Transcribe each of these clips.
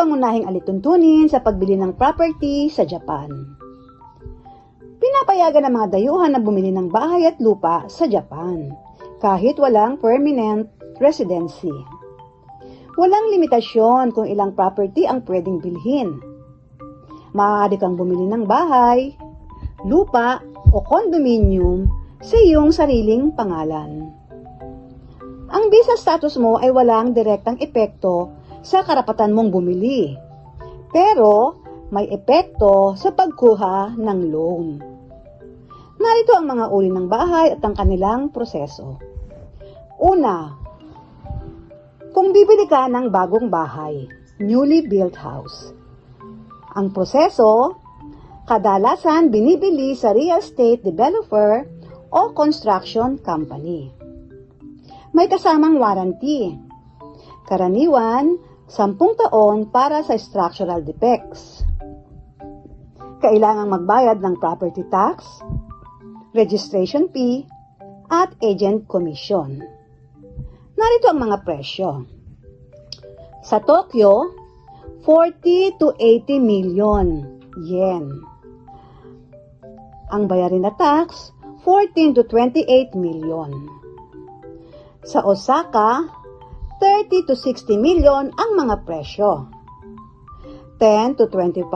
pangunahing alituntunin sa pagbili ng property sa Japan. Pinapayagan ng mga dayuhan na bumili ng bahay at lupa sa Japan kahit walang permanent residency. Walang limitasyon kung ilang property ang pwedeng bilhin. Maaari kang bumili ng bahay, lupa o condominium sa iyong sariling pangalan. Ang visa status mo ay walang direktang epekto sa karapatan mong bumili. Pero may epekto sa pagkuha ng loan. Narito ang mga uri ng bahay at ang kanilang proseso. Una, kung bibili ka ng bagong bahay, newly built house. Ang proseso, kadalasan binibili sa real estate developer o construction company. May kasamang warranty. Karaniwan, 10 taon para sa structural defects. Kailangang magbayad ng property tax, registration fee, at agent commission. Narito ang mga presyo. Sa Tokyo, 40 to 80 million yen. Ang bayarin na tax, 14 to 28 million. Sa Osaka, 30 to 60 million ang mga presyo. 10 to 25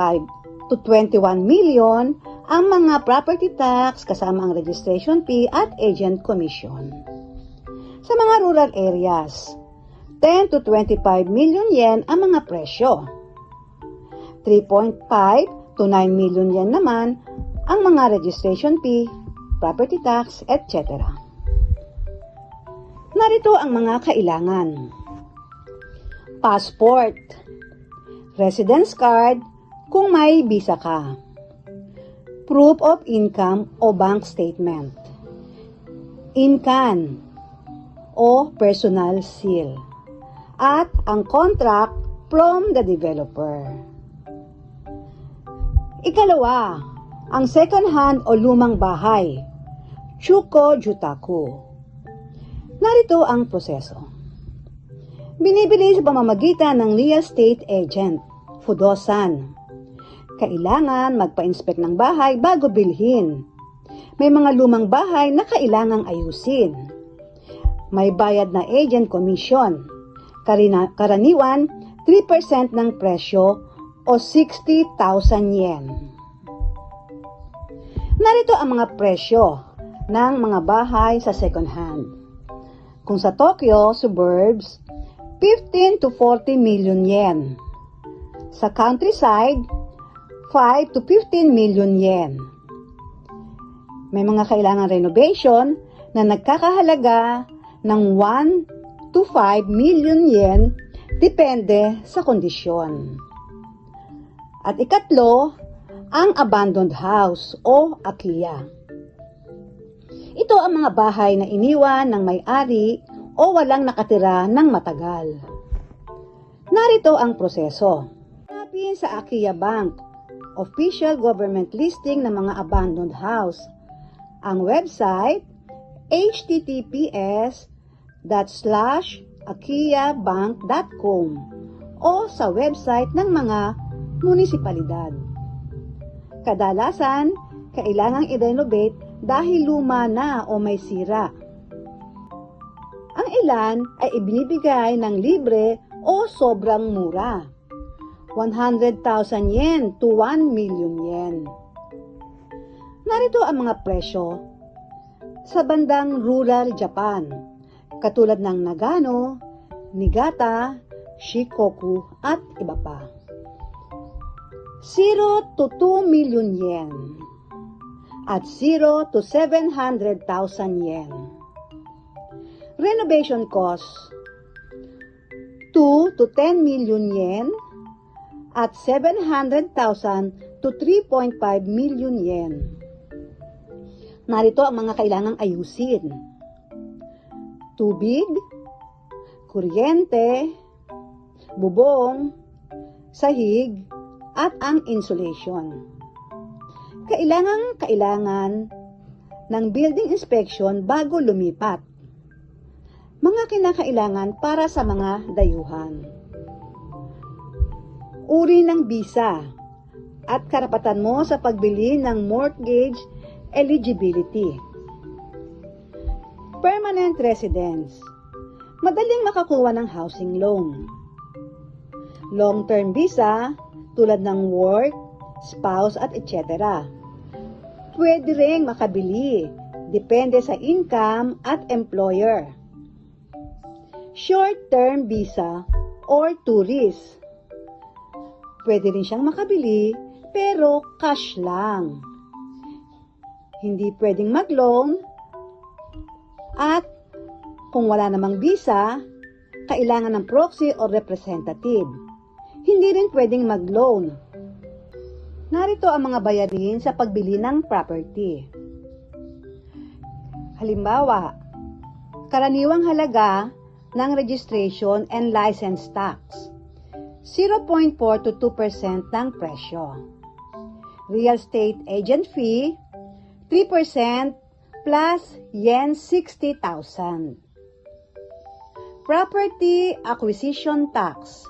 to 21 million ang mga property tax kasama ang registration fee at agent commission. Sa mga rural areas, 10 to 25 million yen ang mga presyo. 3.5 to 9 million yen naman ang mga registration fee, property tax, etc. Narito ang mga kailangan. Passport, residence card kung may visa ka, proof of income o bank statement, incan o personal seal, at ang contract from the developer. Ikalawa, ang second hand o lumang bahay, Chuko Jutaku. Narito ang proseso. Binibili sa pamamagitan ng real estate agent, Fudosan. Kailangan magpa-inspect ng bahay bago bilhin. May mga lumang bahay na kailangang ayusin. May bayad na agent commission. Karina, karaniwan, 3% ng presyo o 60,000 yen. Narito ang mga presyo ng mga bahay sa second hand. Kung sa Tokyo, suburbs, 15 to 40 million yen. Sa countryside, 5 to 15 million yen. May mga kailangan renovation na nagkakahalaga ng 1 to 5 million yen depende sa kondisyon. At ikatlo, ang abandoned house o akiya. Ito ang mga bahay na iniwan ng may-ari o walang nakatira ng matagal. Narito ang proseso. Hanapin sa Akiya Bank, official government listing ng mga abandoned house. Ang website, https akiyabank.com o sa website ng mga munisipalidad. Kadalasan, kailangang i-renovate dahil luma na o may sira. Ang ilan ay ibinibigay ng libre o sobrang mura. 100,000 yen to 1 million yen. Narito ang mga presyo sa bandang rural Japan, katulad ng Nagano, Niigata, Shikoku at iba pa. 0 to 2 million yen at 0 to 700,000 yen. Renovation cost 2 to 10 million yen at 700,000 to 3.5 million yen. Narito ang mga kailangang ayusin. Tubig, kuryente, bubong, sahig, at ang insulation. Kailangan kailangan ng building inspection bago lumipat. Mga kinakailangan para sa mga dayuhan. uri ng visa, at karapatan mo sa pagbili ng mortgage eligibility. Permanent residence. Madaling makakuha ng housing loan. Long-term visa, tulad ng work, spouse at etc. Pwede ring makabili, depende sa income at employer. Short-term visa or tourist. Pwede rin siyang makabili, pero cash lang. Hindi pwedeng mag-loan at kung wala namang visa, kailangan ng proxy or representative. Hindi rin pwedeng mag-loan. Narito ang mga bayarin sa pagbili ng property. Halimbawa, karaniwang halaga ng registration and license tax. 0.4 to 2% ng presyo. Real estate agent fee, 3% plus yen 60,000. Property acquisition tax,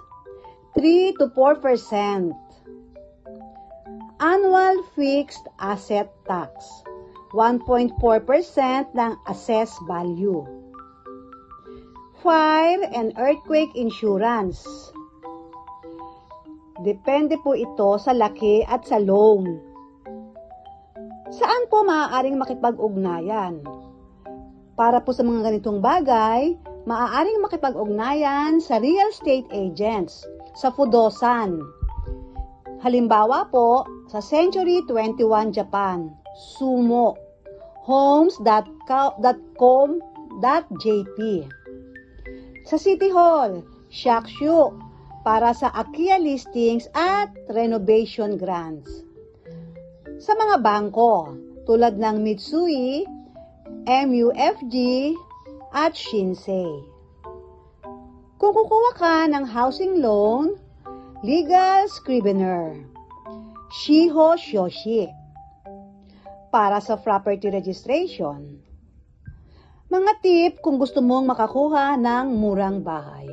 3 to 4%. Annual fixed asset tax, 1.4% ng assessed value. Fire and earthquake insurance. Depende po ito sa laki at sa loan. Saan po maaaring makipag-ugnayan? Para po sa mga ganitong bagay, maaaring makipag-ugnayan sa real estate agents, sa Fudosan. Halimbawa po, sa Century 21 Japan, Sumo, homes.com.jp. Sa City Hall, Shakshu, para sa AKIA listings at renovation grants. Sa mga bangko, tulad ng Mitsui, MUFG, at Shinsei. Kung kukuha ka ng housing loan, legal scrivener, Shiho Shoshi, para sa property registration. Mga tip kung gusto mong makakuha ng murang bahay.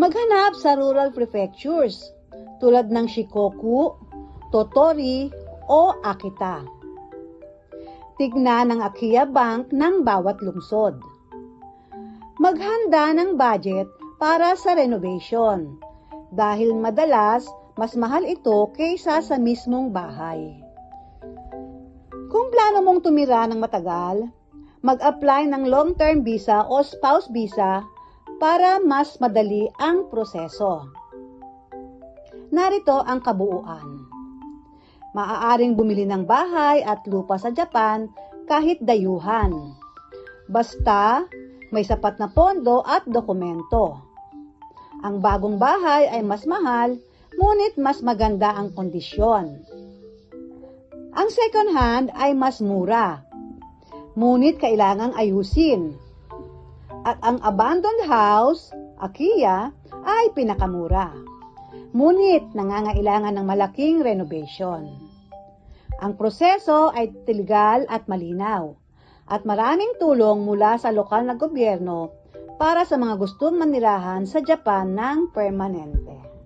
Maghanap sa rural prefectures tulad ng Shikoku, Totori o Akita. Tignan ang Akiya Bank ng bawat lungsod. Maghanda ng budget para sa renovation dahil madalas mas mahal ito kaysa sa mismong bahay. Kung plano mong tumira ng matagal, mag-apply ng long-term visa o spouse visa para mas madali ang proseso. Narito ang kabuuan. Maaaring bumili ng bahay at lupa sa Japan kahit dayuhan. Basta may sapat na pondo at dokumento. Ang bagong bahay ay mas mahal, ngunit mas maganda ang kondisyon. Ang second hand ay mas mura, ngunit kailangang ayusin at ang abandoned house, Akiya, ay pinakamura. Ngunit nangangailangan ng malaking renovation. Ang proseso ay tiligal at malinaw at maraming tulong mula sa lokal na gobyerno para sa mga gustong manirahan sa Japan ng permanente.